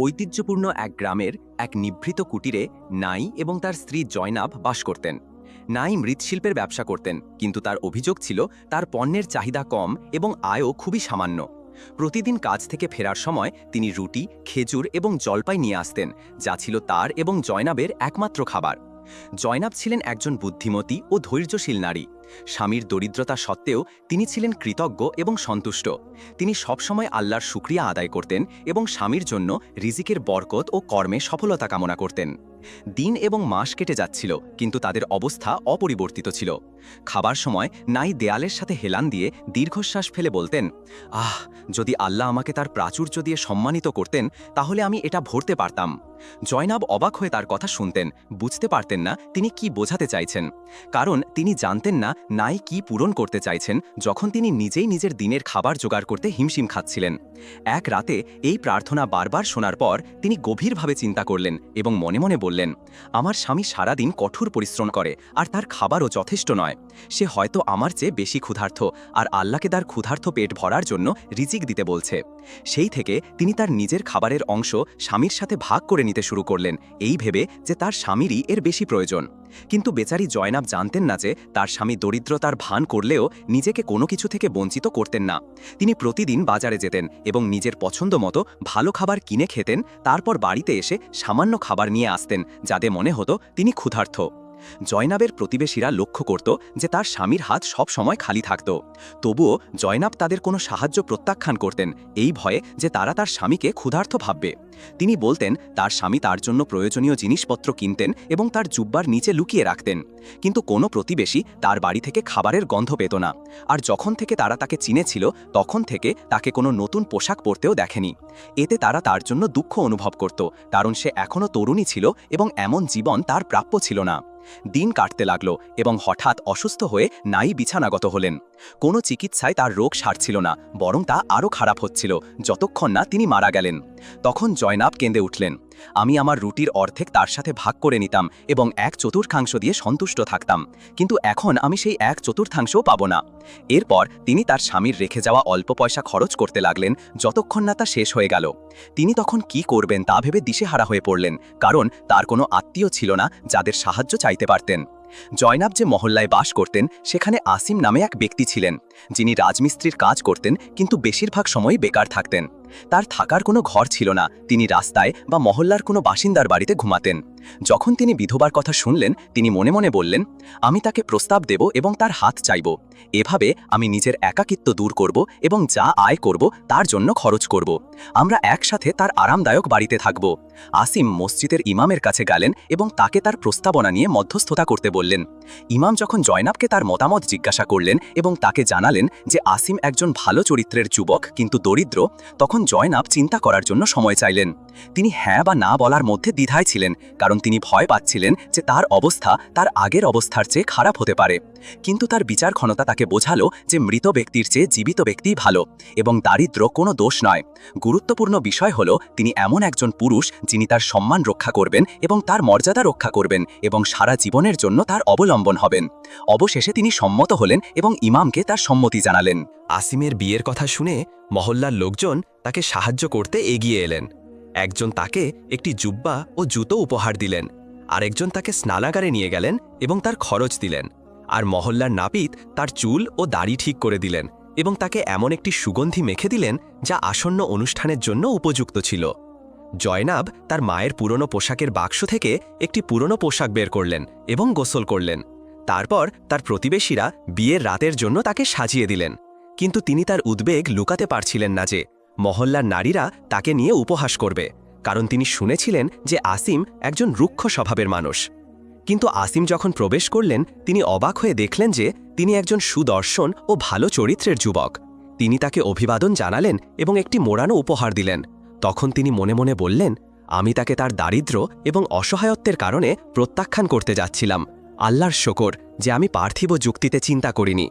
ঐতিহ্যপূর্ণ এক গ্রামের এক নিভৃত কুটিরে নাই এবং তার স্ত্রী জয়নাব বাস করতেন। নাই মৃৎশিল্পের ব্যবসা করতেন, কিন্তু তার অভিযোগ ছিল তার পণ্যের চাহিদা কম এবং আয়ও খুবই সামান্য। প্রতিদিন কাজ থেকে ফেরার সময় তিনি রুটি, খেজুর এবং জলপাই নিয়ে আসতেন, যা ছিল তার এবং জয়নাবের একমাত্র খাবার। জয়নাব ছিলেন একজন বুদ্ধিমতী ও ধৈর্যশীল নারী। স্বামীর দরিদ্রতা সত্ত্বেও তিনি ছিলেন কৃতজ্ঞ এবং সন্তুষ্ট। তিনি সবসময় আল্লাহর শুক্রিয়া আদায় করতেন এবং স্বামীর জন্য রিজিকের বরকত ও কর্মে সফলতা কামনা করতেন। দিন এবং মাস কেটে যাচ্ছিল, কিন্তু তাদের অবস্থা অপরিবর্তিত ছিল। খাবার সময় নাই দেয়ালের সাথে হেলান দিয়ে দীর্ঘশ্বাস ফেলে বলতেন, আহ, যদি আল্লাহ আমাকে তার প্রাচুর্য দিয়ে সম্মানিত করতেন, তাহলে আমি এটা ভরতে পারতাম। জয়নাব অবাক হয়ে তার কথা শুনতেন, বুঝতে পারতেন না তিনি কি বোঝাতে চাইছেন। কারণ তিনি জানতেন না নাই কি পূরণ করতে চাইছেন যখন তিনি নিজেই নিজের দিনের খাবার জোগাড় করতে হিমশিম খাচ্ছিলেন। এক রাতে এই প্রার্থনা বারবার শোনার পর তিনি গভীরভাবে চিন্তা করলেন এবং মনে মনে বললেন, আমার স্বামী সারাদিন কঠোর পরিশ্রম করে, আর তার খাবারও যথেষ্ট নয়। সে হয়তো আমার চেয়ে বেশি ক্ষুধার্থ, আর আল্লাহকে তার ক্ষুধার্থ পেট ভরার জন্য রিজিক দিতে বলছে। সেই থেকে তিনি তার নিজের খাবারের অংশ স্বামীর সাথে ভাগ করে নিতে শুরু করলেন, এই ভেবে যে তার স্বামীরই এর বেশি প্রয়োজন। কিন্তু বেচারি জয়নাব জানতেন না যে তার স্বামী দরিদ্রতার ভান করলেও নিজেকে কোনো কিছু থেকে বঞ্চিত করতেন না। তিনি প্রতিদিন বাজারে যেতেন এবং নিজের পছন্দ মতো ভালো খাবার কিনে খেতেন, তারপর বাড়িতে এসে সামান্য খাবার নিয়ে আসতেন, যাতে মনে হতো তিনি ক্ষুধার্থ। জয়নাবের প্রতিবেশীরা লক্ষ্য করত যে তার স্বামীর হাত সব সময় খালি থাকত। তবুও জয়নাব তাদের কোনো সাহায্য প্রত্যাখ্যান করতেন, এই ভয়ে যে তারা তার স্বামীকে ক্ষুধার্থ ভাববে। তিনি বলতেন, তার স্বামী তার জন্য প্রয়োজনীয় জিনিসপত্র কিনতেন এবং তার জুব্বার নিচে লুকিয়ে রাখতেন। কিন্তু কোনো প্রতিবেশী তার বাড়ি থেকে খাবারের গন্ধ পেত না। আর যখন থেকে তারা তাকে চিনেছিল, তখন থেকে তাকে কোনো নতুন পোশাক পরতেও দেখেনি। এতে তারা তার জন্য দুঃখ অনুভব করত, কারণ সে এখনও তরুণী ছিল এবং এমন জীবন তার প্রাপ্য ছিল না। দিন কাটতে লাগল এবং হঠাৎ অসুস্থ হয়ে নাই বিছানাগত হলেন। কোনো চিকিৎসায় তার রোগ সারছিল না, বরং তা আরও খারাপ হচ্ছিল, যতক্ষণ না তিনি মারা গেলেন। তখন জয়নাব কেঁদে উঠলেন। আমি আমার রুটির অর্ধেক তার সাথে ভাগ করে নিতাম এবং এক চতুর্থাংশ দিয়ে সন্তুষ্ট থাকতাম। কিন্তু এখন আমি সেই এক চতুর্থাংশও পাব না। এরপর তিনি তার স্বামীর রেখে যাওয়া অল্প পয়সা খরচ করতে লাগলেন, যতক্ষণ না তা শেষ হয়ে গেল। তিনি তখন কি করবেন তা ভেবে দিশেহারা হয়ে পড়লেন, কারণ তার কোনো আত্মীয় ছিল না যাদের সাহায্য চাইতে পারতেন। জয়নাব যে মহল্লায় বাস করতেন, সেখানে আসিম নামে এক ব্যক্তি ছিলেন। যিনি রাজমিস্ত্রির কাজ করতেন, কিন্তু বেশিরভাগ সময় বেকার থাকতেন। তার থাকার কোনো ঘর ছিল না। তিনি রাস্তায় বা মহল্লার কোনো বাসিন্দার বাড়িতে ঘুমাতেন। যখন তিনি বিধবার কথা শুনলেন, তিনি মনে মনে বললেন, আমি তাকে প্রস্তাব দেব এবং তার হাত চাইব। এভাবে আমি নিজের একাকিত্ব দূর করব এবং যা আয় করব তার জন্য খরচ করব। আমরা একসাথে তার আরামদায়ক বাড়িতে থাকব। আসিম মসজিদের ইমামের কাছে গেলেন এবং তাকে তার প্রস্তাবনা নিয়ে মধ্যস্থতা করতে বললেন। ইমাম যখন জয়নাবকে তার মতামত জিজ্ঞাসা করলেন এবং তাকে জানালেন যে আসিম একজন ভালো চরিত্রের যুবক কিন্তু দরিদ্র, তখন জয়নাব চিন্তা করার জন্য সময় চাইলেন, তিনি হ্যাঁ বা না বলার মধ্যে দ্বিধায় ছিলেন, কারণ তিনি ভয় পাচ্ছিলেন যে তার অবস্থা তার আগের অবস্থার চেয়ে খারাপ হতে পারে। কিন্তু তার বিচার ক্ষমতা তাকে বোঝালো যে মৃত ব্যক্তির চেয়ে জীবিত ব্যক্তিই ভালো, এবং দারিদ্র কোনো দোষ নয়। গুরুত্বপূর্ণ বিষয় হল, তিনি এমন একজন পুরুষ যিনি তার সম্মান রক্ষা করবেন এবং তার মর্যাদা রক্ষা করবেন এবং সারা জীবনের জন্য তার অবলম্বন হবেন। অবশেষে তিনি সম্মত হলেন এবং ইমামকে তার সম্মতি জানালেন। আসিমের বিয়ের কথা শুনে মহল্লার লোকজন তাকে সাহায্য করতে এগিয়ে এলেন। একজন তাকে একটি জুব্বা ও জুতো উপহার দিলেন। আরেকজন তাকে স্নানাগারে নিয়ে গেলেন এবং তার খরচ দিলেন। আর মহল্লার নাপিত তার চুল ও দাড়ি ঠিক করে দিলেন এবং তাকে এমন একটি সুগন্ধি মেখে দিলেন যা আসন্ন অনুষ্ঠানের জন্য উপযুক্ত ছিল। জয়নাব তার মায়ের পুরনো পোশাকের বাক্স থেকে একটি পুরনো পোশাক বের করলেন এবং গোসল করলেন। তারপর তার প্রতিবেশীরা বিয়ের রাতের জন্য তাকে সাজিয়ে দিলেন। কিন্তু তিনি তার উদ্বেগ লুকাতে পারছিলেন না যে মহল্লার নারীরা তাকে নিয়ে উপহাস করবে, কারণ তিনি শুনেছিলেন যে আসিম একজন রুক্ষ স্বভাবের মানুষ। কিন্তু আসিম যখন প্রবেশ করলেন, তিনি অবাক হয়ে দেখলেন যে তিনি একজন সুদর্শন ও ভালো চরিত্রের যুবক। তিনি তাকে অভিবাদন জানালেন এবং একটি মোড়ানো উপহার দিলেন। তখন তিনি মনে মনে বললেন, আমি তাকে তার দারিদ্র্য এবং অসহায়ত্বের কারণে প্রত্যাখ্যান করতে যাচ্ছিলাম। আল্লাহর শকর যে আমি পার্থিব যুক্তিতে চিন্তা করিনি।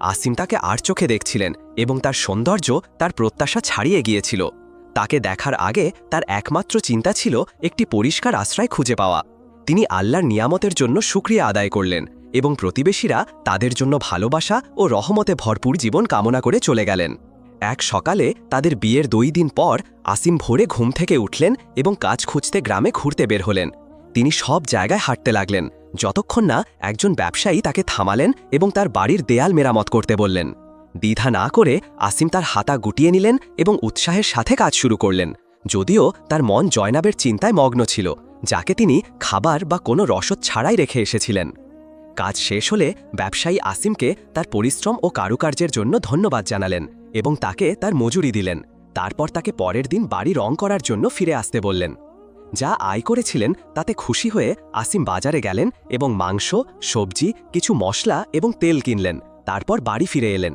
আসিম তাকে আর চোখে দেখছিলেন এবং তার সৌন্দর্য, তার প্রত্যাশা ছাড়িয়ে গিয়েছিল। তাকে দেখার আগে তার একমাত্র চিন্তা ছিল একটি পরিষ্কার আশ্রয় খুঁজে পাওয়া। তিনি আল্লাহর নিয়ামতের জন্য সুক্রিয়া আদায় করলেন এবং প্রতিবেশীরা তাদের জন্য ভালোবাসা ও রহমতে ভরপুর জীবন কামনা করে চলে গেলেন। এক সকালে তাদের বিয়ের দুই দিন পর আসিম ভোরে ঘুম থেকে উঠলেন এবং কাজ খুঁজতে গ্রামে ঘুরতে বের হলেন। তিনি সব জায়গায় হাঁটতে লাগলেন। যতক্ষণ না একজন ব্যবসায়ী তাকে থামালেন এবং তার বাড়ির দেয়াল মেরামত করতে বললেন। দ্বিধা না করে আসিম তার হাতা গুটিয়ে নিলেন এবং উৎসাহের সাথে কাজ শুরু করলেন। যদিও তার মন জয়নাবের চিন্তায় মগ্ন ছিল, যাকে তিনি খাবার বা কোনো রসদ ছাড়াই রেখে এসেছিলেন। কাজ শেষ হলে ব্যবসায়ী আসিমকে তার পরিশ্রম ও কারুকার্যের জন্য ধন্যবাদ জানালেন এবং তাকে তার মজুরি দিলেন। তারপর তাকে পরের দিন বাড়ি রং করার জন্য ফিরে আসতে বললেন। যা আয় করেছিলেন তাতে খুশি হয়ে আসিম বাজারে গেলেন এবং মাংস, সবজি, কিছু মশলা এবং তেল কিনলেন। তারপর বাড়ি ফিরে এলেন।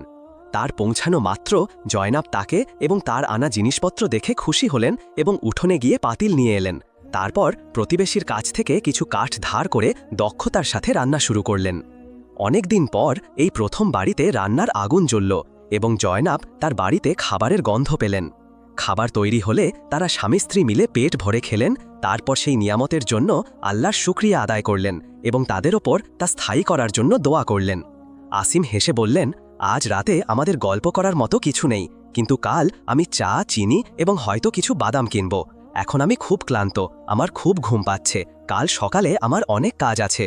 তার পৌঁছানো মাত্র জয়নাব তাকে এবং তার আনা জিনিসপত্র দেখে খুশি হলেন এবং উঠোনে গিয়ে পাতিল নিয়ে এলেন। তারপর প্রতিবেশীর কাছ থেকে কিছু কাঠ ধার করে দক্ষতার সাথে রান্না শুরু করলেন। অনেক দিন পর এই প্রথম বাড়িতে রান্নার আগুন জ্বলল এবং জয়নাব তার বাড়িতে খাবারের গন্ধ পেলেন। খাবার তৈরি হলে তারা স্বামী স্ত্রী মিলে পেট ভরে খেলেন, তারপর সেই নিয়ামতের জন্য আল্লাহর শুক্রিয়া আদায় করলেন এবং তাদের ওপর তা স্থায়ী করার জন্য দোয়া করলেন। আসিম হেসে বললেন, আজ রাতে আমাদের গল্প করার মতো কিছু নেই, কিন্তু কাল আমি চা, চিনি এবং হয়তো কিছু বাদাম কিনব। এখন আমি খুব ক্লান্ত, আমার খুব ঘুম পাচ্ছে, কাল সকালে আমার অনেক কাজ আছে।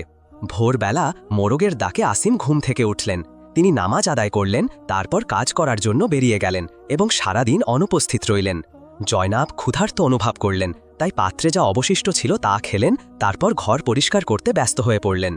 ভোরবেলা মোরগের ডাকে আসিম ঘুম থেকে উঠলেন। তিনি নামাজ আদায় করলেন, তারপর কাজ করার জন্য বেরিয়ে গেলেন এবং সারাদিন অনুপস্থিত রইলেন। জয়নাব ক্ষুধার্ত অনুভব করলেন, তাই পাত্রে যা অবশিষ্ট ছিল তা খেলেন, তারপর ঘর পরিষ্কার করতে ব্যস্ত হয়ে পড়লেন।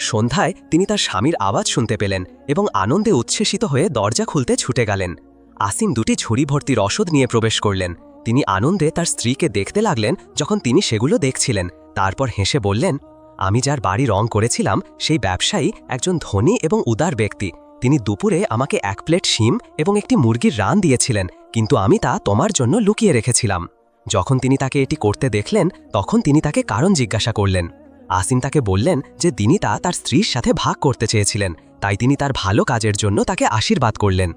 সন্ধ্যায় তিনি তার স্বামীর আওয়াজ শুনতে পেলেন এবং আনন্দে উচ্ছ্বসিত হয়ে দরজা খুলতে ছুটে গেলেন। আসিম দুটি ঝুড়ি ভর্তি রসদ নিয়ে প্রবেশ করলেন। তিনি আনন্দে তার স্ত্রীকে দেখতে লাগলেন যখন তিনি সেগুলো দেখছিলেন, তারপর হেসে বললেন আমি যার বাড়ি রং করেছিলাম, সেই ব্যবসায়ী একজন ধনী এবং উদার ব্যক্তি। তিনি দুপুরে আমাকে এক প্লেট শিম এবং একটি মুরগির রান দিয়েছিলেন, কিন্তু আমি তা তোমার জন্য লুকিয়ে রেখেছিলাম। যখন তিনি তাকে এটি করতে দেখলেন, তখন তিনি তাকে কারণ জিজ্ঞাসা করলেন। আসিম তাকে বললেন যে তিনি তা তার স্ত্রীর সাথে ভাগ করতে চেয়েছিলেন, তাই তিনি তার ভালো কাজের জন্য তাকে আশীর্বাদ করলেন।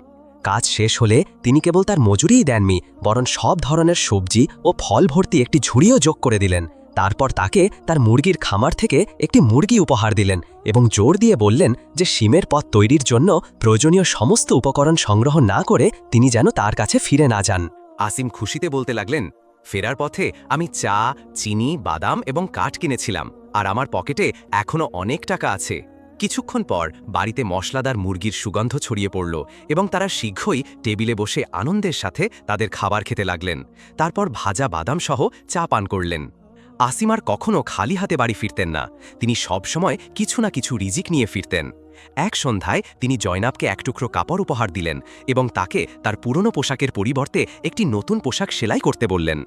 কাজ শেষ হলে তিনি কেবল তার মজুরিই দেননি, বরং সব ধরনের সবজি ও ফল ভর্তি একটি ঝুড়িও যোগ করে দিলেন। তারপর তাকে তার মুরগির খামার থেকে একটি মুরগি উপহার দিলেন এবং জোর দিয়ে বললেন যে শিমের পথ তৈরির জন্য প্রয়োজনীয় সমস্ত উপকরণ সংগ্রহ না করে তিনি যেন তার কাছে ফিরে না যান। আসিম খুশিতে বলতে লাগলেন, ফেরার পথে আমি চা, চিনি, বাদাম এবং কাঠ কিনেছিলাম আর আমার পকেটে এখনও অনেক টাকা আছে। কিছুক্ষণ পর বাড়িতে মশলাদার মুরগির সুগন্ধ ছড়িয়ে পড়ল এবং তারা শীঘ্রই টেবিলে বসে আনন্দের সাথে তাদের খাবার খেতে লাগলেন। তারপর ভাজা বাদাম সহ চা পান করলেন। আসিম আর কখনও খালি হাতে বাড়ি ফিরতেন না। তিনি সবসময় কিছু না কিছু রিজিক নিয়ে ফিরতেন। এক সন্ধ্যায় তিনি জয়নাবকে এক টুকরো কাপড় উপহার দিলেন এবং তাকে তার পুরনো পোশাকের পরিবর্তে একটি নতুন পোশাক সেলাই করতে বললেন।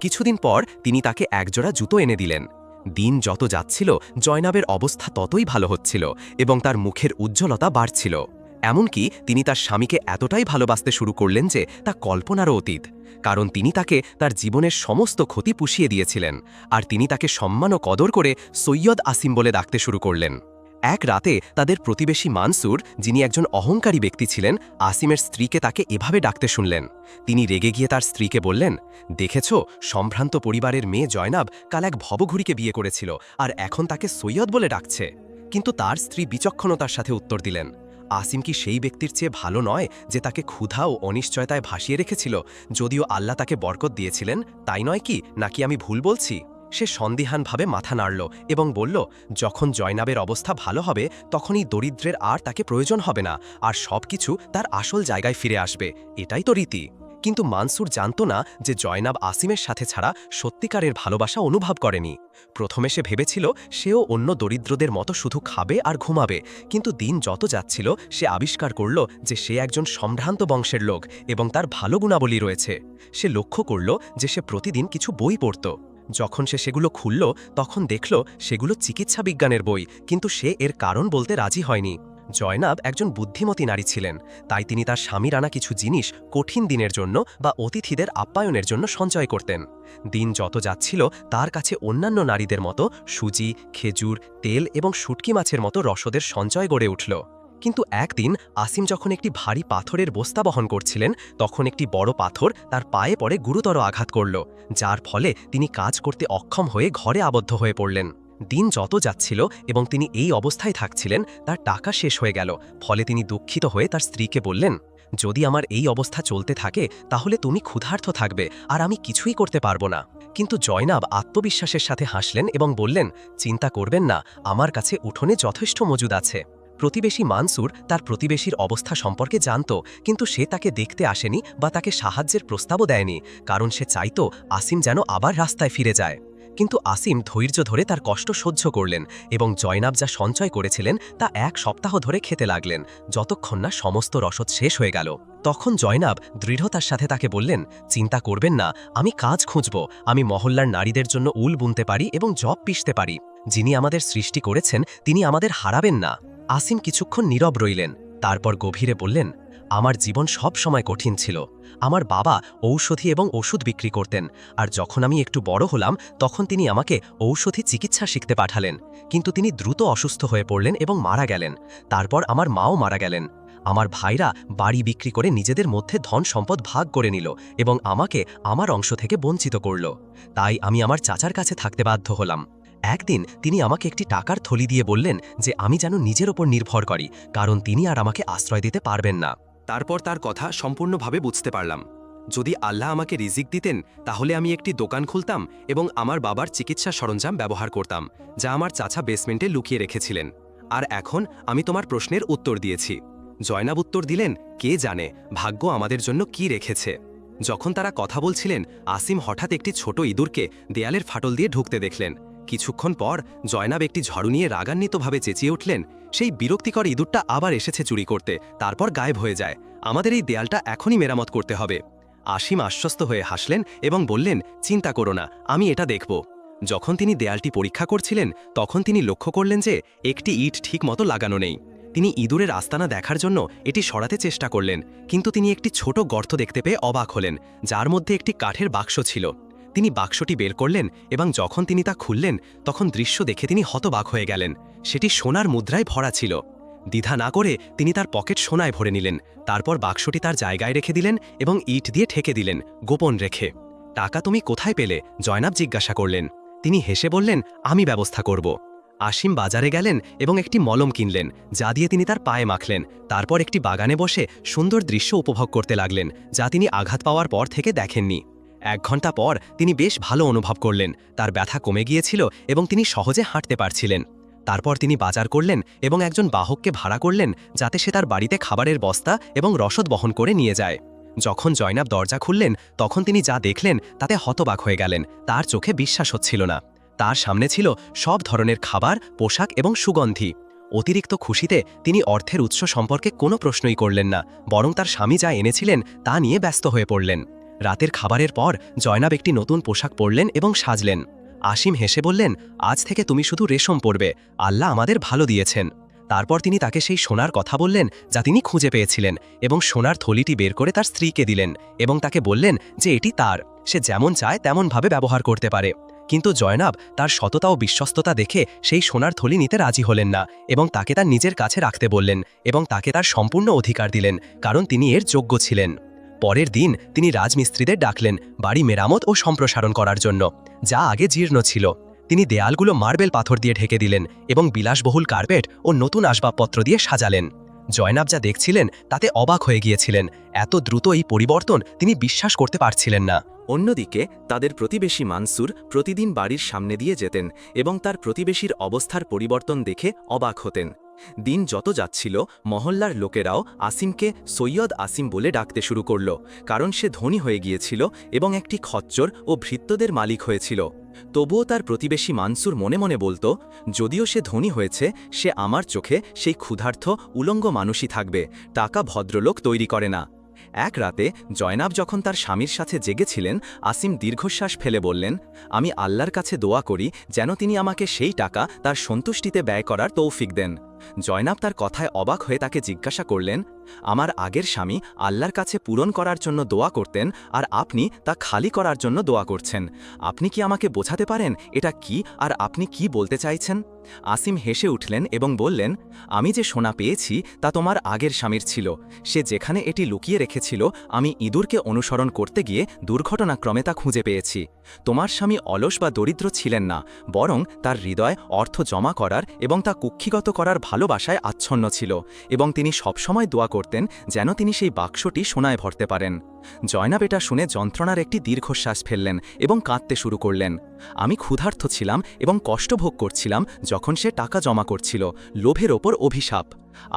কিছুদিন পর তিনি তাকে একজোড়া জুতো এনে দিলেন। দিন যত যাচ্ছিল, জয়নাবের অবস্থা ততই ভালো হচ্ছিল এবং তার মুখের উজ্জ্বলতা বাড়ছিল। এমনকি তিনি তার স্বামীকে এতটাই ভালোবাসতে শুরু করলেন যে তা কল্পনারও অতীত, কারণ তিনি তাকে তার জীবনের সমস্ত ক্ষতি পুষিয়ে দিয়েছিলেন আর তিনি তাকে সম্মান ও কদর করে সৈয়দ আসিম বলে ডাকতে শুরু করলেন। এক রাতে তাদের প্রতিবেশী মানসুর, যিনি একজন অহংকারী ব্যক্তি ছিলেন, আসিমের স্ত্রীকে তাকে এভাবে ডাকতে শুনলেন। তিনি রেগে গিয়ে তার স্ত্রীকে বললেন, দেখেছ, সম্ভ্রান্ত পরিবারের মেয়ে জয়নাব কাল এক ভবঘুরিকে বিয়ে করেছিল আর এখন তাকে সৈয়দ বলে ডাকছে। কিন্তু তার স্ত্রী বিচক্ষণতার সাথে উত্তর দিলেন আসিম কি সেই ব্যক্তির চেয়ে ভালো নয় যে তাকে ক্ষুধা ও অনিশ্চয়তায় ভাসিয়ে রেখেছিল? যদিও আল্লাহ তাকে বরকত দিয়েছিলেন, তাই নয় কি? নাকি আমি ভুল বলছি? সে সন্দিহানভাবে মাথা নাড়ল এবং বলল, যখন জয়নাবের অবস্থা ভালো হবে, তখনই দরিদ্রের আর তাকে প্রয়োজন হবে না, আর সব কিছু তার আসল জায়গায় ফিরে আসবে। এটাই তো রীতি। কিন্তু মানসুর জানত না যে জয়নাব আসিমের সাথে ছাড়া সত্যিকারের ভালোবাসা অনুভব করেনি। প্রথমে সে ভেবেছিল সেও অন্য দরিদ্রদের মতো শুধু খাবে আর ঘুমাবে, কিন্তু দিন যত যাচ্ছিল, সে আবিষ্কার করল যে সে একজন সম্ভ্রান্ত বংশের লোক এবং তার ভালো গুণাবলী রয়েছে। সে লক্ষ্য করল যে সে প্রতিদিন কিছু বই পড়ত। যখন সে সেগুলো খুলল, তখন দেখল সেগুলো চিকিৎসা বিজ্ঞানের বই, কিন্তু সে এর কারণ বলতে রাজি হয়নি। জয়নাব একজন বুদ্ধিমতী নারী ছিলেন, তাই তিনি তার স্বামীর আনা কিছু জিনিস কঠিন দিনের জন্য বা অতিথিদের আপ্যায়নের জন্য সঞ্চয় করতেন। দিন যত যাচ্ছিল, তার কাছে অন্যান্য নারীদের মতো সুজি, খেজুর, তেল এবং শুটকি মাছের মতো রসদের সঞ্চয় গড়ে উঠল। কিন্তু একদিন আসিম যখন একটি ভারী পাথরের বস্তা বহন করছিলেন, তখন একটি বড় পাথর তার পায়ে পড়ে গুরুতর আঘাত করল, যার ফলে তিনি কাজ করতে অক্ষম হয়ে ঘরে আবদ্ধ হয়ে পড়লেন। দিন যত যাচ্ছিল এবং তিনি এই অবস্থায় থাকছিলেন, তার টাকা শেষ হয়ে গেল। ফলে তিনি দুঃখিত হয়ে তার স্ত্রীকে বললেন, যদি আমার এই অবস্থা চলতে থাকে, তাহলে তুমি ক্ষুধার্ত থাকবে আর আমি কিছুই করতে পারব না। কিন্তু জয়নাব আত্মবিশ্বাসের সাথে হাসলেন এবং বললেন, চিন্তা করবেন না, আমার কাছে উঠোনে যথেষ্ট মজুদ আছে। প্রতিবেশী মানসুর তার প্রতিবেশীর অবস্থা সম্পর্কে জানত, কিন্তু সে তাকে দেখতে আসেনি বা তাকে সাহায্যের প্রস্তাবও দেয়নি, কারণ সে চাইত আসিম যেন আবার রাস্তায় ফিরে যায়। কিন্তু আসিম ধৈর্য ধরে তার কষ্ট সহ্য করলেন এবং জয়নাব যা সঞ্চয় করেছিলেন তা এক সপ্তাহ ধরে খেতে লাগলেন, যতক্ষণ না সমস্ত রসদ শেষ হয়ে গেল। তখন জয়নাব দৃঢ়তার সাথে তাকে বললেন, চিন্তা করবেন না, আমি কাজ খুঁজব, আমি মহল্লার নারীদের জন্য উল বুনতে পারি এবং জব পিষতে পারি। যিনি আমাদের সৃষ্টি করেছেন, তিনি আমাদের হারাবেন না। আসিম কিছুক্ষণ নীরব রইলেন, তারপর গভীরে বললেন আমার জীবন সব সময় কঠিন ছিল। আমার বাবা ঔষধি এবং ওষুধ বিক্রি করতেন, আর যখন আমি একটু বড় হলাম, তখন তিনি আমাকে ঔষধি চিকিৎসা শিখতে পাঠালেন। কিন্তু তিনি দ্রুত অসুস্থ হয়ে পড়লেন এবং মারা গেলেন। তারপর আমার মাও মারা গেলেন। আমার ভাইরা বাড়ি বিক্রি করে নিজেদের মধ্যে ধন সম্পদ ভাগ করে নিল এবং আমাকে আমার অংশ থেকে বঞ্চিত করল। তাই আমি আমার চাচার কাছে থাকতে বাধ্য হলাম। একদিন তিনি আমাকে একটি টাকার থলি দিয়ে বললেন যে, আমি যেন নিজের ওপর নির্ভর করি, কারণ তিনি আর আমাকে আশ্রয় দিতে পারবেন না। তারপর তার কথা সম্পূর্ণভাবে বুঝতে পারলাম। যদি আল্লাহ আমাকে রিজিক দিতেন, তাহলে আমি একটি দোকান খুলতাম এবং আমার বাবার চিকিৎসা সরঞ্জাম ব্যবহার করতাম, যা আমার চাচা বেসমেন্টে লুকিয়ে রেখেছিলেন। আর এখন আমি তোমার প্রশ্নের উত্তর দিয়েছি। জয়নাব উত্তর দিলেন, কে জানে, ভাগ্য আমাদের জন্য কি রেখেছে? যখন তারা কথা বলছিলেন, আসিম হঠাৎ একটি ছোট ইঁদুরকে দেয়ালের ফাটল দিয়ে ঢুকতে দেখলেন। কিছুক্ষণ পর জয়নাব একটি ঝাড়ু নিয়ে রাগান্বিতভাবে চেঁচিয়ে উঠলেন, সেই বিরক্তিকর ইঁদুরটা আবার এসেছে চুরি করতে, তারপর গায়েব হয়ে যায়। আমাদের এই দেয়ালটা এখনই মেরামত করতে হবে। আসিম আশ্বস্ত হয়ে হাসলেন এবং বললেন, চিন্তা করো না, আমি এটা দেখব। যখন তিনি দেয়ালটি পরীক্ষা করছিলেন, তখন তিনি লক্ষ্য করলেন যে একটি ইট ঠিক মতো লাগানো নেই। তিনি ইঁদুরের আস্তানা দেখার জন্য এটি সরাতে চেষ্টা করলেন, কিন্তু তিনি একটি ছোট গর্ত দেখতে পেয়ে অবাক হলেন, যার মধ্যে একটি কাঠের বাক্স ছিল। তিনি বাক্সটি বের করলেন এবং যখন তিনি তা খুললেন, তখন দৃশ্য দেখে তিনি হতবাক হয়ে গেলেন। সেটি সোনার মুদ্রায় ভরা ছিল। দ্বিধা না করে তিনি তার পকেট সোনায় ভরে নিলেন। তারপর বাক্সটি তার জায়গায় রেখে দিলেন এবং ইট দিয়ে ঠেকে দিলেন, গোপন রেখে। টাকা তুমি কোথায় পেলে? জয়নাব জিজ্ঞাসা করলেন। তিনি হেসে বললেন, আমি ব্যবস্থা করব। আসিম বাজারে গেলেন এবং একটি মলম কিনলেন, যা দিয়ে তিনি তার পায়ে মাখলেন। তারপর একটি বাগানে বসে সুন্দর দৃশ্য উপভোগ করতে লাগলেন, যা তিনি আঘাত পাওয়ার পর থেকে দেখেননি। এক ঘণ্টা পর তিনি বেশ ভালো অনুভব করলেন। তার ব্যথা কমে গিয়েছিল এবং তিনি সহজে হাঁটতে পারছিলেন। তারপর তিনি বাজার করলেন এবং একজন বাহককে ভাড়া করলেন যাতে সে তার বাড়িতে খাবারের বস্তা এবং রসদ বহন করে নিয়ে যায়। যখন জয়নাব দরজা খুললেন, তখন তিনি যা দেখলেন তাতে হতবাক হয়ে গেলেন, তার চোখে বিশ্বাস হচ্ছিল না। তার সামনে ছিল সব ধরনের খাবার, পোশাক এবং সুগন্ধি। অতিরিক্ত খুশিতে তিনি অর্থের উৎস সম্পর্কে কোনো প্রশ্নই করলেন না, বরং তার স্বামী যা এনেছিলেন তা নিয়ে ব্যস্ত হয়ে পড়লেন। রাতের খাবারের পর জয়নাব একটি নতুন পোশাক পরলেন এবং সাজলেন। আসিম হেসে বললেন, আজ থেকে তুমি শুধু রেশম পরবে, আল্লাহ আমাদের ভালো দিয়েছেন। তারপর তিনি তাকে সেই সোনার কথা বললেন, যা তিনি খুঁজে পেয়েছিলেন এবং সোনার থলিটি বের করে তার স্ত্রীকে দিলেন এবং তাকে বললেন যে এটি তার, সে যেমন চায় তেমনভাবে ব্যবহার করতে পারে। কিন্তু জয়নাব তার সততা ও বিশ্বস্ততা দেখে সেই সোনার থলি নিতে রাজি হলেন না এবং তাকে তার নিজের কাছে রাখতে বললেন এবং তাকে তার সম্পূর্ণ অধিকার দিলেন, কারণ তিনি এর যোগ্য ছিলেন। পরের দিন তিনি রাজমিস্ত্রিদের ডাকলেন বাড়ি মেরামত ও সম্প্রসারণ করার জন্য, যা আগে জীর্ণ ছিল। তিনি দেয়ালগুলো মার্বেল পাথর দিয়ে ঢেকে দিলেন এবং বিলাসবহুল কার্পেট ও নতুন আসবাবপত্র দিয়ে সাজালেন। জয়নাব যা দেখছিলেন তাতে অবাক হয়ে গিয়েছিলেন। এত দ্রুত এই পরিবর্তন তিনি বিশ্বাস করতে পারছিলেন না। অন্যদিকে, তাদের প্রতিবেশী মানসুর প্রতিদিন বাড়ির সামনে দিয়ে যেতেন এবং তার প্রতিবেশীর অবস্থার পরিবর্তন দেখে অবাক হতেন। দিন যত যাচ্ছিল, মহল্লার লোকেরাও আসিমকে সৈয়দ আসিম বলে ডাকতে শুরু করল, কারণ সে ধনী হয়ে গিয়েছিল এবং একটি খচ্চর ও ভৃত্যদের মালিক হয়েছিল। তবুও তার প্রতিবেশী মানসুর মনে মনে বলতো, যদিও সে ধনী হয়েছে, সে আমার চোখে সেই ক্ষুধার্থ, উলঙ্গ মানুষই থাকবে, টাকা ভদ্রলোক তৈরি করে না। এক রাতে জয়নাব যখন তার স্বামীর সাথে জেগেছিলেন, আসিম দীর্ঘশ্বাস ফেলে বললেন, আমি আল্লাহর কাছে দোয়া করি যেন তিনি আমাকে সেই টাকা তার সন্তুষ্টিতে ব্যয় করার তৌফিক দেন। জয়নাব তার কথায় অবাক হয়ে তাকে জিজ্ঞাসা করলেন, আমার আগের স্বামী আল্লাহর কাছে পূরণ করার জন্য দোয়া করতেন আর আপনি তা খালি করার জন্য দোয়া করছেন। আপনি কি আমাকে বোঝাতে পারেন এটা কি আর আপনি কি বলতে চাইছেন? আসিম হেসে উঠলেন এবং বললেন, আমি যে সোনা পেয়েছি তা তোমার আগের স্বামীর ছিল। সে যেখানে এটি লুকিয়ে রেখেছিল, আমি ইঁদুরকে অনুসরণ করতে গিয়ে দুর্ঘটনাক্রমে তা খুঁজে পেয়েছি। তোমার স্বামী অলস বা দরিদ্র ছিলেন না, বরং তার হৃদয় অর্থ জমা করার এবং তা কুক্ষিগত করার ভালোবাসায় আচ্ছন্ন ছিল এবং তিনি সবসময় দোয়া করতেন যেন তিনি সেই বাক্সটি সোনায় ভরতে পারেন। জয়নাব এটা শুনে যন্ত্রণার একটি দীর্ঘশ্বাস ফেললেন এবং কাঁদতে শুরু করলেন। আমি ক্ষুধার্থ ছিলাম এবং কষ্ট ভোগ করছিলাম যখন সে টাকা জমা করছিল, লোভের ওপর অভিশাপ।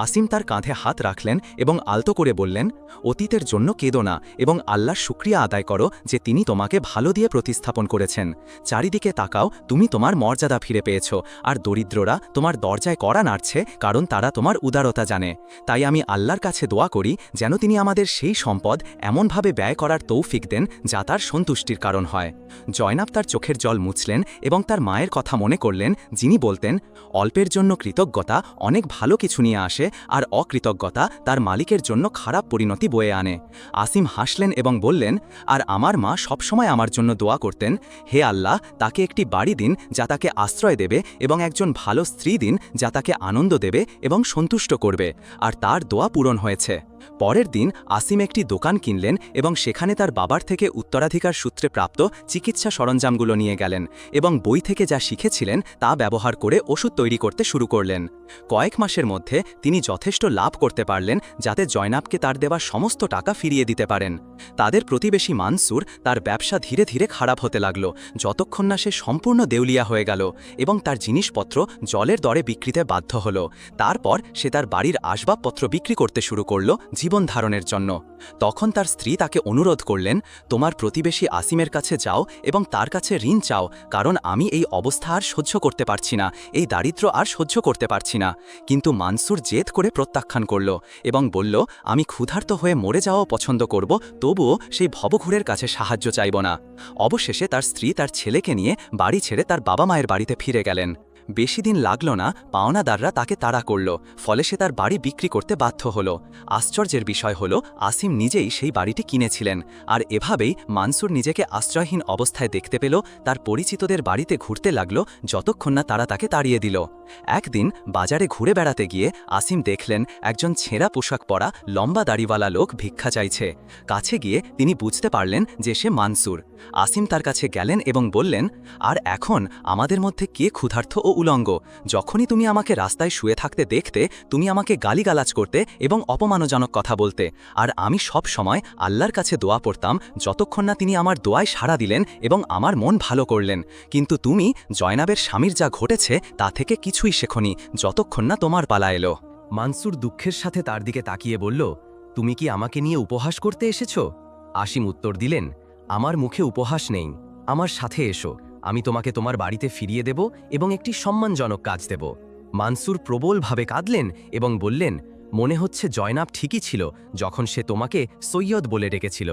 আসিম তার কাঁধে হাত রাখলেন এবং আলতো করে বললেন, অতীতের জন্য কেঁদো না এবং আল্লাহর শুক্রিয়া আদায় করো যে তিনি তোমাকে ভালো দিয়ে প্রতিস্থাপন করেছেন। চারিদিকে তাকাও, তুমি তোমার মর্যাদা ফিরে পেয়েছ, আর দরিদ্ররা তোমার দরজায় করা নাড়ছে কারণ তারা তোমার উদারতা জানে। তাই আমি আল্লাহর কাছে দোয়া করি যেন তিনি আমাদের সেই সম্পদ এমনভাবে ব্যয় করার তৌফিক দেন যা তার সন্তুষ্টির কারণ হয়। জয়নাব তার চোখের জল মুছলেন এবং তার মায়ের কথা মনে করলেন, যিনি বলতেন, অল্পের জন্য কৃতজ্ঞতা অনেক ভালো কিছু নিয়ে আসে আর অকৃতজ্ঞতা তার মালিকের জন্য খারাপ পরিণতি বয়ে আনে। আসিম হাসলেন এবং বললেন, আর আমার মা সবসময় আমার জন্য দোয়া করতেন। হে আল্লাহ, তাকে একটি বাড়ি দিন যা তাকে আশ্রয় দেবে এবং একজন ভালো স্ত্রী দিন যা তাকে আনন্দ দেবে এবং সন্তুষ্ট করবে। আর তার দোয়া পূরণ হয়েছে। পরের দিন আসিম একটি দোকান কিনলেন এবং সেখানে তার বাবার থেকে উত্তরাধিকার সূত্রে প্রাপ্ত চিকিৎসা সরঞ্জামগুলো নিয়ে গেলেন এবং বই থেকে যা শিখেছিলেন তা ব্যবহার করে ওষুধ তৈরি করতে শুরু করলেন। কয়েক মাসের মধ্যে তিনি যথেষ্ট লাভ করতে পারলেন যাতে জয়নাবকে তার দেওয়া সমস্ত টাকা ফিরিয়ে দিতে পারেন। তাদের প্রতিবেশী মানসুর তার ব্যবসা ধীরে ধীরে খারাপ হতে লাগল, যতক্ষণ না সে সম্পূর্ণ দেউলিয়া হয়ে গেল এবং তার জিনিসপত্র জলের দরে বিক্রিতে বাধ্য হল। তারপর সে তার বাড়ির আসবাবপত্র বিক্রি করতে শুরু করল জীবন ধারণের জন্য। তখন তার স্ত্রী তাকে অনুরোধ করলেন, তোমার প্রতিবেশী আসিমের কাছে যাও এবং তার কাছে ঋণ চাও, কারণ আমি এই অবস্থা আর সহ্য করতে পারছি না, এই দারিদ্র আর সহ্য করতে পারছি না। কিন্তু মানসুর জেদ করে প্রত্যাখ্যান করল এবং বলল, আমি ক্ষুধার্ত হয়ে মরে যাওয়াও পছন্দ করব, তবুও সেই ভবঘুরের কাছে সাহায্য চাইব না। অবশেষে তার স্ত্রী তার ছেলেকে নিয়ে বাড়ি ছেড়ে তার বাবা মায়ের বাড়িতে ফিরে গেলেন। বেশি দিন লাগল না পাওনাদাররা তাকে তাড়া করল, ফলে সে তার বাড়ি বিক্রি করতে বাধ্য হল। আশ্চর্যের বিষয় হল, আসিম নিজেই সেই বাড়িটি কিনেছিলেন, আর এভাবেই মানসুর নিজেকে আশ্রয়হীন অবস্থায় দেখতে পেল, তার পরিচিতদের বাড়িতে ঘুরতে লাগল, যতক্ষণ না তারা তাকে তাড়িয়ে দিল। একদিন বাজারে ঘুরে বেড়াতে গিয়ে আসিম দেখলেন, একজন ছেঁড়া পোশাক পরা, লম্বা দাড়িওয়ালা লোক ভিক্ষা চাইছে। কাছে গিয়ে তিনি বুঝতে পারলেন যে সে মানসুর। আসিম তার কাছে গেলেন এবং বললেন, আর এখন আমাদের মধ্যে কে ক্ষুধার্থ ও উলঙ্গ। যখনই তুমি আমাকে রাস্তায় শুয়ে থাকতে দেখতে, তুমি আমাকে গালিগালাজ করতে এবং অপমানজনক কথা বলতে। আর আমি সব সময় আল্লাহর কাছে দোয়া পড়তাম, যতক্ষণ না তিনি আমার দোয়ায় সাড়া দিলেন এবং আমার মন ভালো করলেন। কিন্তু তুমি, জয়নাবের স্বামীর যা ঘটেছে, তা থেকে কিছুই শেখনি, যতক্ষণ না তোমার পালা এলো। মানসুর দুঃখের সাথে তার দিকে তাকিয়ে বলল, তুমি কি আমাকে নিয়ে উপহাস করতে এসেছ? আসিম উত্তর দিলেন, আমার মুখে উপহাস নেই, আমার সাথে এসো। আমি তোমাকে তোমার বাড়িতে ফিরিয়ে দেব এবং একটি সম্মানজনক কাজ দেব। মানসুর প্রবলভাবে কাঁদলেন এবং বললেন, মনে হচ্ছে জয়নাব ঠিকই ছিল যখন সে তোমাকে সৈয়দ বলে ডেকেছিল।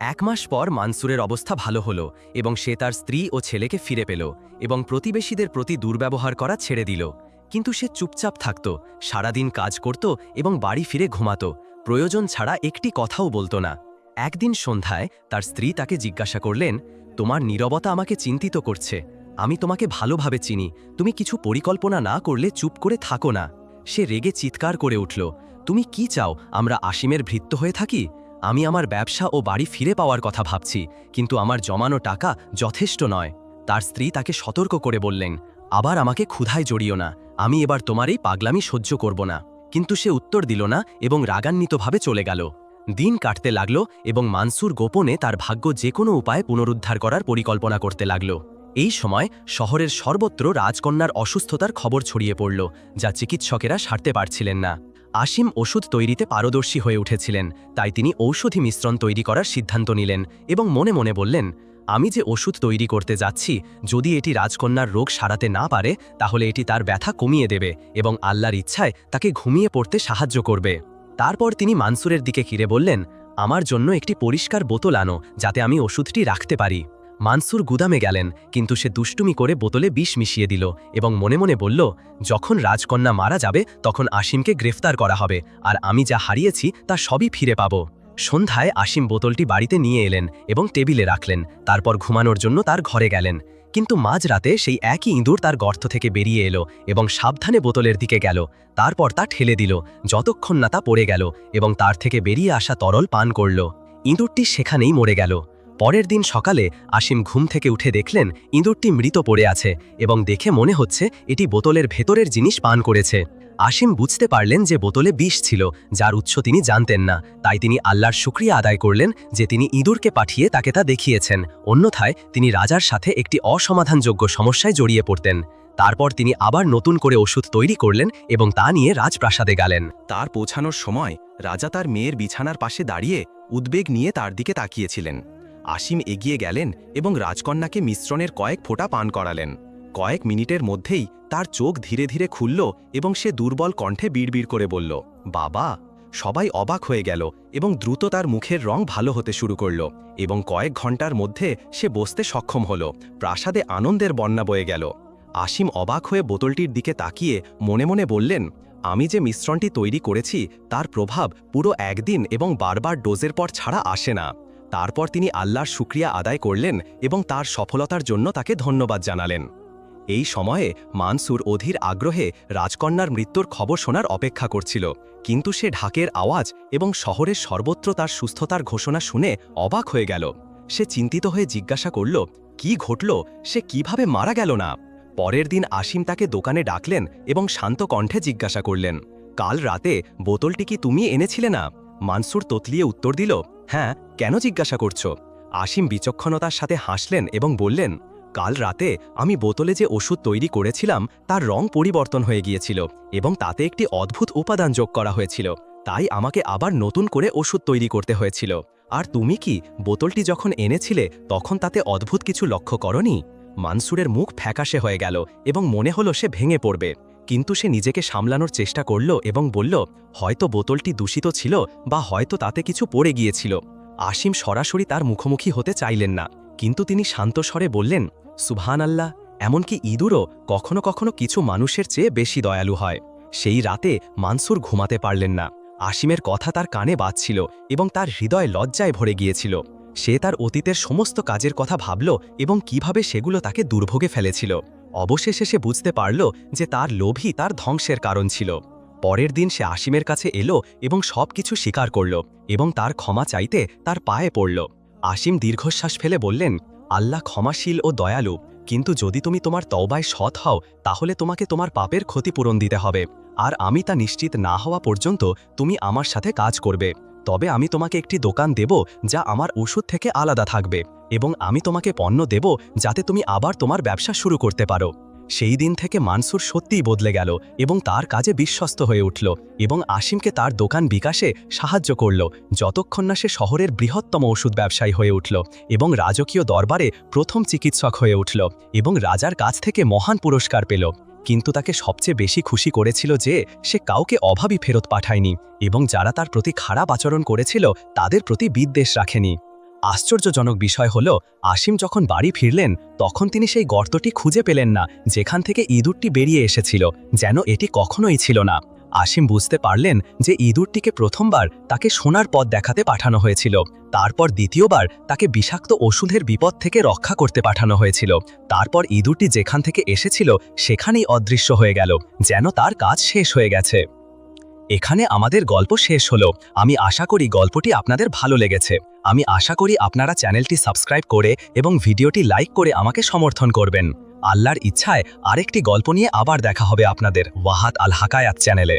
এক মাস পর মানসুরের অবস্থা ভালো হলো এবং সে তার স্ত্রী ও ছেলেকে ফিরে পেল এবং প্রতিবেশীদের প্রতি দুর্ব্যবহার করা ছেড়ে দিল। কিন্তু সে চুপচাপ থাকত, সারাদিন কাজ করত এবং বাড়ি ফিরে ঘুমাত। প্রয়োজন ছাড়া একটি কথাও বলতো না। একদিন সন্ধ্যায় তার স্ত্রী তাকে জিজ্ঞাসা করলেন তোমার নীরবতা আমাকে চিন্তিত করছে। আমি তোমাকে ভালোভাবে চিনি। তুমি কিছু পরিকল্পনা না করলে চুপ করে থাকো না। সে রেগে চিৎকার করে উঠল, তুমি কি চাও? আমরা আসিমের ভৃত্য হয়ে থাকি? আমি আমার ব্যবসা ও বাড়ি ফিরে পাওয়ার কথা ভাবছি, কিন্তু আমার জমানো টাকা যথেষ্ট নয়। তার স্ত্রী তাকে সতর্ক করে বললেন, আবার আমাকে ক্ষুধায় জড়িও না। আমি এবার তোমার এই পাগলামি সহ্য করব না। কিন্তু সে উত্তর দিল না এবং রাগান্বিতভাবে চলে গেল। দিন কাটতে লাগল এবং মানসুর গোপনে তার ভাগ্য যে কোনো উপায়ে পুনরুদ্ধার করার পরিকল্পনা করতে লাগল। এই সময় শহরের সর্বত্র রাজকন্যার অসুস্থতার খবর ছড়িয়ে পড়ল, যা চিকিৎসকেরা সারতে পারছিলেন না। আসিম ওষুধ তৈরিতে পারদর্শী হয়ে উঠেছিলেন, তাই তিনি ঔষধি মিশ্রণ তৈরি করার সিদ্ধান্ত নিলেন এবং মনে মনে বললেন, আমি যে ওষুধ তৈরি করতে যাচ্ছি, যদি এটি রাজকন্যার রোগ সারাতে না পারে, তাহলে এটি তার ব্যথা কমিয়ে দেবে এবং আল্লাহর ইচ্ছায় তাকে ঘুমিয়ে পড়তে সাহায্য করবে। তারপর তিনি মানসুরের দিকে ঘিরে বললেন, আমার জন্য একটি পরিষ্কার বোতল আনো, যাতে আমি ওষুধটি রাখতে পারি। মানসুর গুদামে গেলেন, কিন্তু সে দুষ্টুমি করে বোতলে বিষ মিশিয়ে দিল এবং মনে মনে বলল, যখন রাজকন্যা মারা যাবে, তখন আসিমকে গ্রেফতার করা হবে, আর আমি যা হারিয়েছি, তা সবই ফিরে পাব। সন্ধ্যায় আসিম বোতলটি বাড়িতে নিয়ে এলেন এবং টেবিলে রাখলেন, তারপর ঘুমানোর জন্য তার ঘরে গেলেন। কিন্তু মাঝরাতে সেই একই ইঁদুর তার গর্ত থেকে বেরিয়ে এলো এবং সাবধানে বোতলের দিকে গেল। তারপর তা ঠেলে দিল, যতক্ষণ না তা পড়ে গেল এবং তার থেকে বেরিয়ে আসা তরল পান করল। ইঁদুরটি সেখানেই মরে গেল। পরের দিন সকালে আসিম ঘুম থেকে উঠে দেখলেন ইঁদুরটি মৃত পড়ে আছে এবং দেখে মনে হচ্ছে এটি বোতলের ভেতরের জিনিস পান করেছে। আসিম বুঝতে পারলেন যে বোতলে বিষ ছিল, যার উৎস তিনি জানতেন না। তাই তিনি আল্লাহর শুক্রিয়া আদায় করলেন যে তিনি ইঁদুরকে পাঠিয়ে তাকে তা দেখিয়েছেন। অন্যথায় তিনি রাজার সাথে একটি অসমাধানযোগ্য সমস্যায় জড়িয়ে পড়তেন। তারপর তিনি আবার নতুন করে ওষুধ তৈরি করলেন এবং তা নিয়ে রাজপ্রাসাদে গেলেন। তার পৌঁছানোর সময় রাজা তার মেয়ের বিছানার পাশে দাঁড়িয়ে উদ্বেগ নিয়ে তার দিকে তাকিয়েছিলেন। আসিম এগিয়ে গেলেন এবং রাজকন্যাকে মিশ্রণের কয়েক ফোঁটা পান করালেন। কয়েক মিনিটের মধ্যেই তার চোখ ধীরে ধীরে খুলল এবং সে দুর্বল কণ্ঠে বিড়বিড় করে বলল, বাবা! সবাই অবাক হয়ে গেল এবং দ্রুত তার মুখের রং ভালো হতে শুরু করল এবং কয়েক ঘণ্টার মধ্যে সে বসতে সক্ষম হল। প্রাসাদে আনন্দের বন্যা বয়ে গেল। আসিম অবাক হয়ে বোতলটির দিকে তাকিয়ে মনে মনে বললেন, আমি যে মিশ্রণটি তৈরি করেছি, তার প্রভাব পুরো একদিন এবং বারবার ডোজের পর ছাড়া আসে না। তারপর তিনি আল্লাহর শুক্রিয়া আদায় করলেন এবং তার সফলতার জন্য তাকে ধন্যবাদ জানালেন। এই সময়ে মানসুর অধীর আগ্রহে রাজকন্যার মৃত্যুর খবর শোনার অপেক্ষা করছিল। কিন্তু সে ঢাকের আওয়াজ এবং শহরের সর্বত্র তার সুস্থতার ঘোষণা শুনে অবাক হয়ে গেল। সে চিন্তিত হয়ে জিজ্ঞাসা করল, কি ঘটল? সে কীভাবে মারা গেল না? পরের দিন আসিম তাকে দোকানে ডাকলেন এবং শান্ত কণ্ঠে জিজ্ঞাসা করলেন, কাল রাতে বোতলটি কি তুমি এনেছিলে না? মানসুর ততলিয়ে উত্তর দিল হ্যাঁ কেন জিজ্ঞাসা করছ? আসিম বিচক্ষণতার সাথে হাসলেন এবং বললেন কাল রাতে আমি বোতলে যে ওষুধ তৈরি করেছিলাম, তার রং পরিবর্তন হয়ে গিয়েছিল এবং তাতে একটি অদ্ভুত উপাদান যোগ করা হয়েছিল। তাই আমাকে আবার নতুন করে ওষুধ তৈরি করতে হয়েছিল। আর তুমি কি বোতলটি যখন এনেছিলে, তখন তাতে অদ্ভুত কিছু লক্ষ্য করনি? মানসুরের মুখ ফ্যাকাশে হয়ে গেল এবং মনে হলো সে ভেঙে পড়বে। কিন্তু সে নিজেকে সামলানোর চেষ্টা করল এবং বলল, হয়তো বোতলটি দূষিত ছিল বা হয়তো তাতে কিছু পড়ে গিয়েছিল। আসিম সরাসরি তার মুখোমুখি হতে চাইলেন না। কিন্তু তিনি শান্ত স্বরে বললেন সুবহান আল্লাহ এমনকি ইঁদুরও কখনো কখনো কিছু মানুষের চেয়ে বেশি দয়ালু হয়। সেই রাতে মানসুর ঘুমাতে পারলেন না। আসিমের কথা তার কানে বাজছিল এবং তার হৃদয় লজ্জায় ভরে গিয়েছিল। সে তার অতীতের সমস্ত কাজের কথা ভাবল এবং কীভাবে সেগুলো তাকে দুর্ভোগে ফেলেছিল। অবশেষে সে বুঝতে পারল যে তার লোভই তার ধ্বংসের কারণ ছিল। পরের দিন সে আসিমের কাছে এলো এবং সব কিছু স্বীকার করল এবং তার ক্ষমা চাইতে তার পায়ে পড়ল। আসিম দীর্ঘশ্বাস ফেলে বললেন আল্লাহ ক্ষমাশীল ও দয়ালু, কিন্তু যদি তুমি তোমার তওবায় সৎ হও, তাহলে তোমাকে তোমার পাপের ক্ষতিপূরণ দিতে হবে। আর আমি তা নিশ্চিত না হওয়া পর্যন্ত তুমি আমার সাথে কাজ করবে। তবে আমি তোমাকে একটি দোকান দেব, যা আমার ওষুধ থেকে আলাদা থাকবে, এবং আমি তোমাকে পণ্য দেব, যাতে তুমি আবার তোমার ব্যবসা শুরু করতে পারো। সেই দিন থেকে মানসুর সত্যিই বদলে গেল এবং তার কাজে বিশ্বস্ত হয়ে উঠল এবং আসিমকে তার দোকান বিকাশে সাহায্য করল যতক্ষণ না সে শহরের বৃহত্তম ওষুধ ব্যবসায়ী হয়ে উঠল এবং রাজকীয় দরবারে প্রথম চিকিৎসক হয়ে উঠল এবং রাজার কাছ থেকে মহান পুরস্কার পেল। কিন্তু তাকে সবচেয়ে বেশি খুশি করেছিল যে সে কাউকে অভাবী ফেরত পাঠায়নি এবং যারা তার প্রতি খারাপ আচরণ করেছিল তাদের প্রতি বিদ্বেষ রাখেনি। আশ্চর্যজনক বিষয় হল, আসিম যখন বাড়ি ফিরলেন, তখন তিনি সেই গর্তটি খুঁজে পেলেন না, যেখান থেকে ইঁদুরটি বেরিয়ে এসেছিল, যেন এটি কখনোই ছিল না। আসিম বুঝতে পারলেন যে ইঁদুরটিকে প্রথমবার তাকে সোনার পথ দেখাতে পাঠানো হয়েছিল, তারপর দ্বিতীয়বার তাকে বিষাক্ত ওষুধের বিপদ থেকে রক্ষা করতে পাঠানো হয়েছিল, তারপর ইঁদুরটি যেখান থেকে এসেছিল, সেখানেই অদৃশ্য হয়ে গেল, যেন তার কাজ শেষ হয়ে গেছে। এখানে আমাদের গল্প শেষ হলো। আমি আশা করি গল্পটি আপনাদের ভালো লেগেছে। আমি আশা করি আপনারা চ্যানেলটি সাবস্ক্রাইব করে এবং ভিডিওটি লাইক করে আমাকে সমর্থন করবেন। আল্লাহর ইচ্ছায় আরেকটি গল্প নিয়ে আবার দেখা হবে আপনাদের। ওয়াহাত আল হাকায়াত চ্যানেলে।